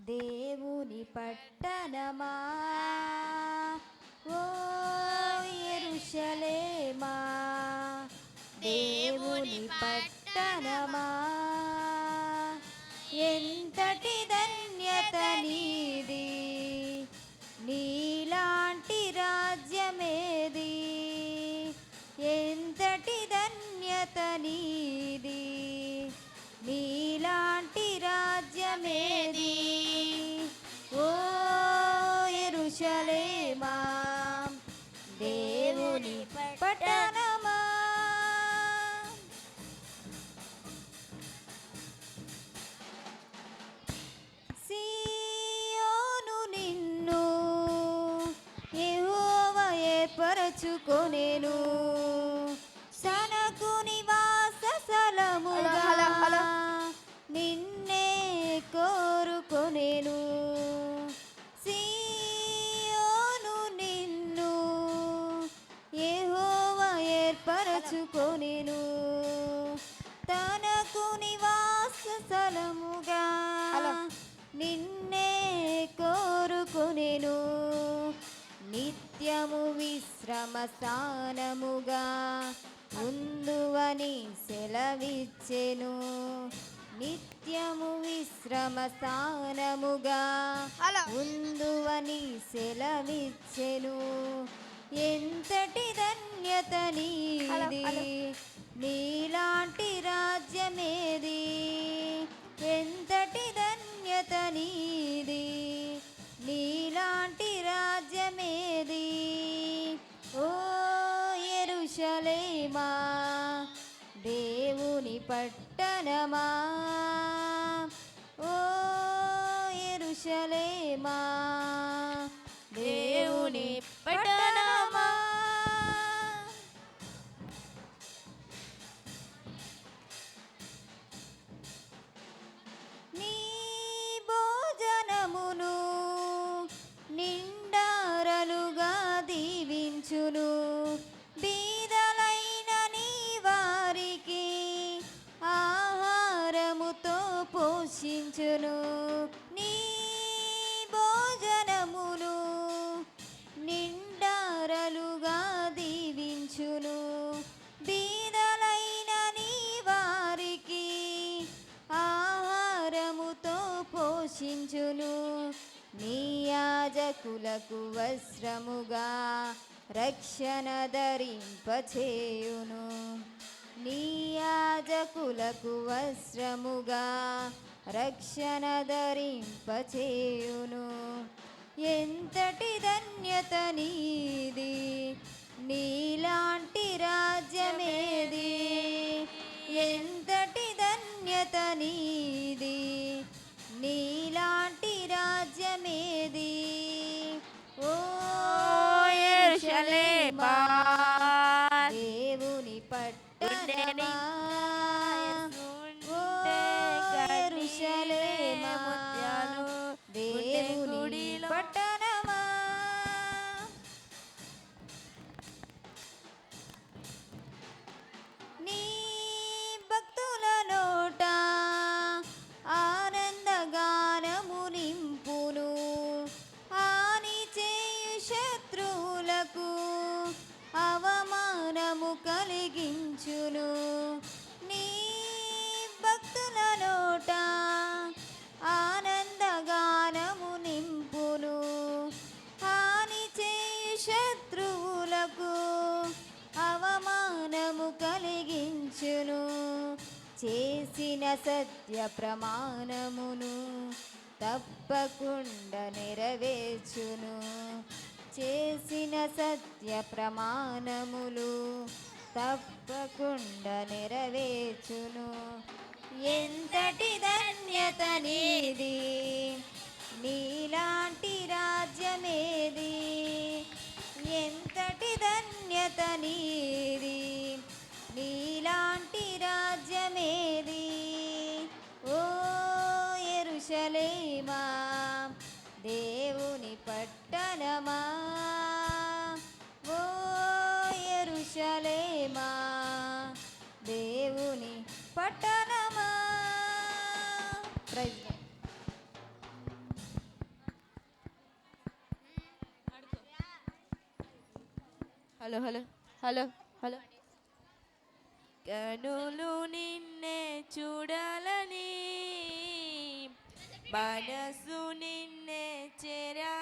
దేవుని పట్టణమా? ఓ ఎరుషలేమా? దేవుని పట్టణమా? ఏర్పరచుకొనెను స్థానముగా ఉందువని సెలవిచ్చెను నిత్యము విశ్రమ స్థానముగా. ఉందువని సెలవిచ్చెను ఎంతటి ధన్యత నీది. నీలాంటి రాజ్యమేది ఎంతటి ధన్యత నీది దేవుని కులకు వస్త్రముగా రక్షణ ధరింపచేయును. నీయాజకులకు వస్త్రముగా రక్షణ ధరింపచేయును. ఎంతటి ధన్యత నీది నీలాంటి రాజ్యమేది? ఎంత సత్య ప్రమాణమును తప్పకుండా నెరవేర్చును. చేసిన సత్య ప్రమాణములు తప్పకుండా నెరవేర్చును. ఎంతటి ధన్యత నీది? నీలాంటి రాజ్యమేది? ఎంతటి ధన్యత నీది? నీలాంటి హలో హలో హలో హలో. కనులు నిన్నే చూడాలని మనసు నిన్నే చేరా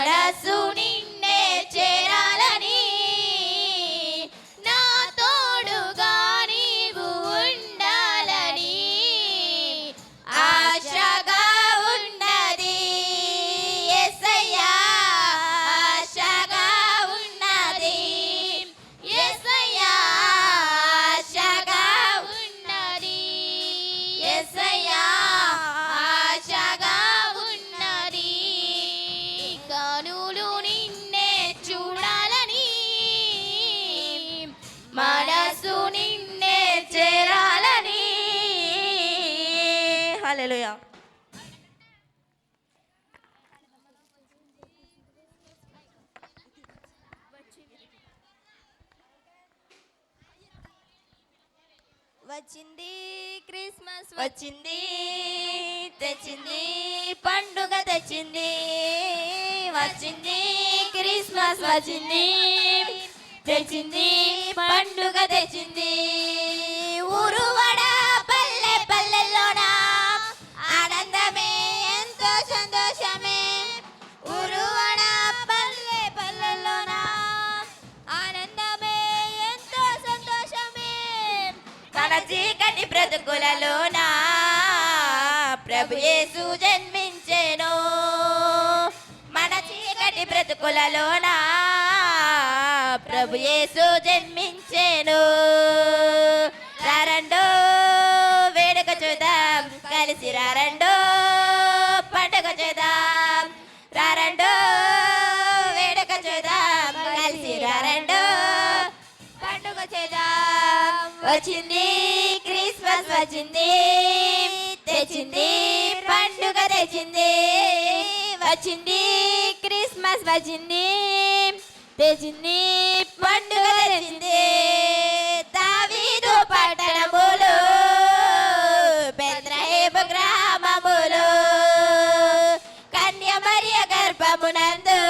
Corazón. హలో వచ్చింది క్రిస్మస్ వచ్చింది తెచ్చింది పండుగ తెచ్చింది వచ్చింది క్రిస్మస్ వచ్చింది తెచ్చింది పండుగ తెచ్చింది. బ్రతుకులలోన ప్రభు యేసు జన్మించేను. మన చీకటి బ్రతుకులలోన ప్రభు యేసు జన్మించేను రారండో వేడుక చూద్దాం కలిసి రారండో పండుగ చేద్దాం. రారండో వేడుక చూద్దాం కలిసి రారండో పండుగ చేద్దాం. వచ్చింది క్రిస్మస్ వచ్చింది తెచ్చింది పండుగ తెచ్చింది వచ్చింది క్రిస్మస్ వచ్చింది తెచ్చింది పండుగ తెచ్చింది. దావీదు పట్టణములు బెత్లహేము గ్రామములు కన్యమరియ గర్భమునందు